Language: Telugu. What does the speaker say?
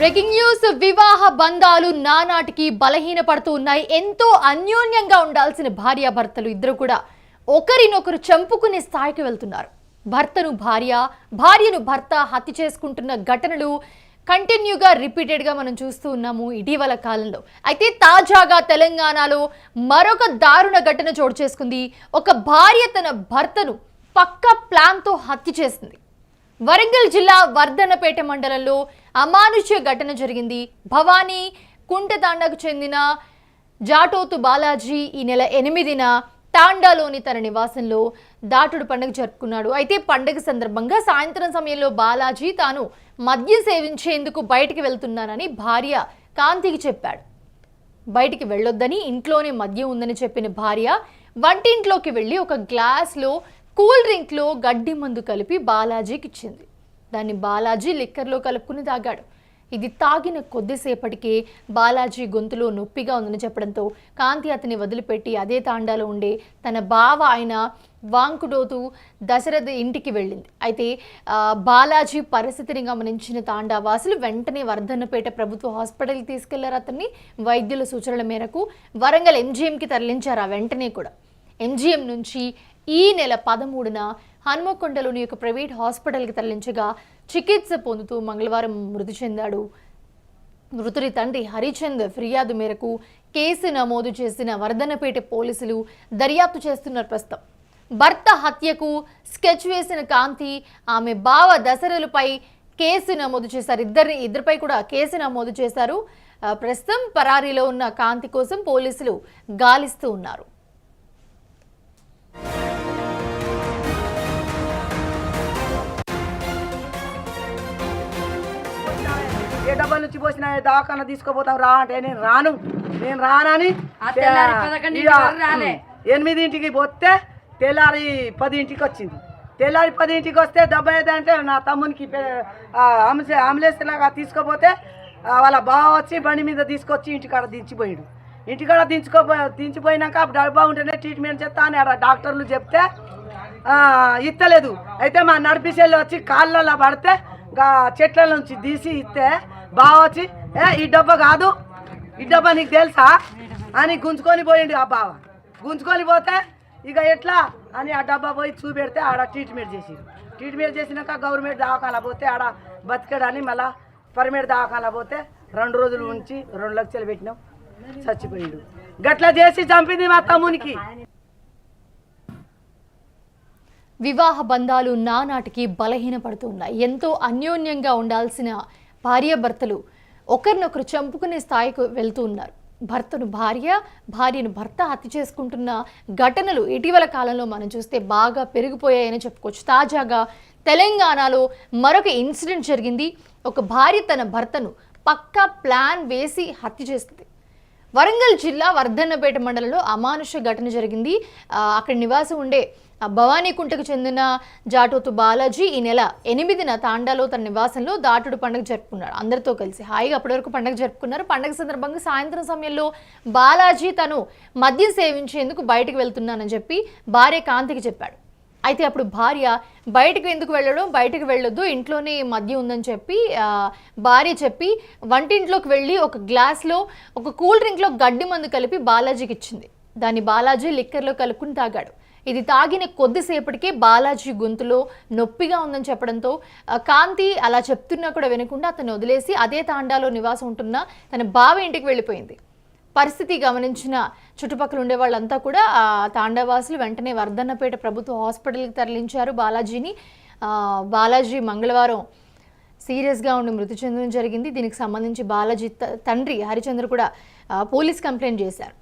Breaking news. వివాహ బంధాలు నానాటికి బలహీనపడుతూ ఉన్నాయి. ఎంతో అన్యోన్యంగా ఉండాల్సిన భార్యాభర్తలు ఇద్దరు కూడా ఒకరినొకరు చంపుకునే స్థాయికి వెళ్తున్నారు. భర్తను భార్య భార్యను భర్త హత్య చేసుకుంటున్న ఘటనలు కంటిన్యూగా రిపీటెడ్గా మనం చూస్తూ ఉన్నాము ఇటీవల కాలంలో. అయితే తాజాగా తెలంగాణలో మరొక దారుణ ఘటన చోటు చేసుకుంది. ఒక భార్య తన భర్తను పక్క ప్లాన్తో హత్య చేసింది. వరంగల్ జిల్లా వర్ధనపేట మండలంలో అమానుష్య ఘటన జరిగింది. భవానీ కుంటతాండకు చెందిన జాటోతు బాలాజీ ఈ నెల ఎనిమిదిన తాండాలోని తన నివాసంలో దాటుడు పండుగ జరుపుకున్నాడు. అయితే పండుగ సందర్భంగా సాయంత్రం సమయంలో బాలాజీ తాను మద్యం సేవించేందుకు బయటికి వెళ్తున్నానని భార్య కాంతికి చెప్పాడు. బయటికి వెళ్ళొద్దని ఇంట్లోనే మద్యం ఉందని చెప్పిన భార్య వంటింట్లోకి వెళ్ళి ఒక గ్లాస్లో కూల్ డ్రింక్లో గడ్డి మందు కలిపి బాలాజీకి ఇచ్చింది. దాన్ని బాలాజీ లిక్కర్లో కలుపుకుని తాగాడు. ఇది తాగిన కొద్దిసేపటికే బాలాజీ గొంతులో నొప్పిగా ఉందని చెప్పడంతో కాంతి అతని వదిలిపెట్టి అదే తాండాలో ఉండే తన బావ ఆయన వాంకుడోతు దశరథ ఇంటికి వెళ్ళింది. అయితే బాలాజీ పరిస్థితిని గమనించిన తాండావాసులు వెంటనే వర్ధన్నపేట ప్రభుత్వ హాస్పిటల్కి తీసుకెళ్ళారు అతన్ని. వైద్యుల సూచనల మేరకు వరంగల్ ఎంజీఎంకి తరలించారు ఆ వెంటనే కూడా. ఎంజీఎం నుంచి ఈ నెల పదమూడున హన్మకొండలోని ఒక ప్రైవేట్ హాస్పిటల్కి తరలించగా చికిత్స పొందుతూ మంగళవారం మృతి చెందాడు. మృతుడి తండ్రి హరిచంద్ ఫిర్యాదు మేరకు కేసు నమోదు చేసిన వర్ధనపేట పోలీసులు దర్యాప్తు చేస్తున్నారు ప్రస్తుతం. భర్త హత్యకు స్కెచ్ వేసిన కాంతి ఆమె బావ దశరలపై కేసు నమోదు చేశారు. ఇద్దరిని ఇద్దరిపై కూడా కేసు నమోదు చేశారు. ప్రస్తుతం పరారీలో ఉన్న కాంతి కోసం పోలీసులు గాలిస్తూ ఉన్నారు. ఏ డబ్బా నుంచి పోసిన దాకాన తీసుకుపోతాం రా అంటే నేను రాను. నేను రానని. ఎనిమిదింటికి పోతే తెల్లారి పదింటికి వచ్చింది. తెల్లారి పదింటికి వస్తే దెబ్బ అంటే నా తమ్మునికి అంబులెన్స్ లాగా తీసుకుపోతే వాళ్ళ బావ వచ్చి బండి మీద తీసుకొచ్చి ఇంటికాడ దించిపోయాడు. ఇంటికాడ దించుకోపో దించిపోయినాక డబ్బా ఉంటేనే ట్రీట్మెంట్ చేస్తా అని ఆడ డాక్టర్లు చెప్తే ఆ, ఇత్తలేదు. అయితే మా నడిపిసెల్లి వచ్చి కాళ్ళలో పడితే చెట్ల నుంచి తీసి ఇస్తే బావ వచ్చి ఏ ఈ డబ్బా కాదు. ఈ డబ్బా నీకు తెలుసా? అని గుంజుకొని పోయిండు ఆ బావ. గుంజుకొని పోతే ఇక ఎట్లా అని ఆ డబ్బా పోయి చూపెడితే ఆడ ట్రీట్మెంట్ చేసి ట్రీట్మెంట్ చేసినాక గవర్నమెంట్ దవాఖాన పోతే ఆడ బతికడని మళ్ళా పర్మనెంట్ దవాఖాన పోతే రెండు రోజులు ఉంచి రెండు లక్షలు పెట్టినాం. చచ్చిపోయిండు. గట్లా చేసి చంపింది మా తమ్మునికి. వివాహ బంధాలు నానాటికి బలహీనపడుతున్నాయి. ఎంతో అన్యోన్యంగా ఉండాల్సిన భార్యాభర్తలు ఒకరినొకరు చంపుకునే స్థాయికి వెళ్తూ ఉన్నారు. భర్తను భార్య భార్యను భర్త హత్య చేసుకుంటున్న ఘటనలు ఇటీవల కాలంలో మనం చూస్తే బాగా పెరిగిపోయాయని చెప్పుకోవచ్చు. తాజాగా తెలంగాణలో మరొక ఇన్సిడెంట్ జరిగింది. ఒక భార్య తన భర్తను పక్కా ప్లాన్ వేసి హత్య చేస్తుంది వరంగల్ జిల్లా వర్ధన్నపేట మండలంలో అమానుష ఘటన జరిగింది. అక్కడ నివాసం ఉండే భవానీకుంటకు చెందిన జాటోతు బాలాజీ ఈ నెల ఎనిమిదిన తాండాలో తన నివాసంలో దాటుడు పండుగ జరుపుకున్నాడు. అందరితో కలిసి హాయిగా అప్పటివరకు పండుగ జరుపుకున్నారు. పండుగ సందర్భంగా సాయంత్రం సమయంలో బాలాజీ తను మద్యం సేవించేందుకు బయటకు వెళ్తున్నానని చెప్పి భార్య కాంతికి చెప్పాడు. అయితే అప్పుడు భార్య బయటకు ఎందుకు వెళ్ళడం? బయటకు వెళ్ళొద్దు ఇంట్లోనే మద్యం ఉందని చెప్పి భార్య చెప్పి వంటింట్లోకి వెళ్ళి ఒక గ్లాస్లో ఒక కూల్ డ్రింక్లో గడ్డి మందు కలిపి బాలాజీకి ఇచ్చింది. దాన్ని బాలాజీ లిక్కర్లో కలుపుకుని తాగాడు. ఇది తాగిన కొద్దిసేపటికే బాలాజీ గొంతులో నొప్పిగా ఉందని చెప్పడంతో కాంతి అలా చెప్తున్నా కూడా వినకుండా అతను వదిలేసి అదే తాండాలో నివాసం ఉంటున్న తన బావ ఇంటికి వెళ్ళిపోయింది. పరిస్థితి గమనించిన చుట్టుపక్కల ఉండే వాళ్ళంతా కూడా ఆ తాండవాసులు వెంటనే వర్ధన్నపేట ప్రభుత్వ హాస్పిటల్కి తరలించారు బాలాజీని. బాలాజీ మంగళవారం సీరియస్గా ఉండి మృతి చెందడం జరిగింది. దీనికి సంబంధించి బాలాజీ త- తండ్రి హరిచంద్ర కూడా పోలీస్ కంప్లైంట్ చేశారు.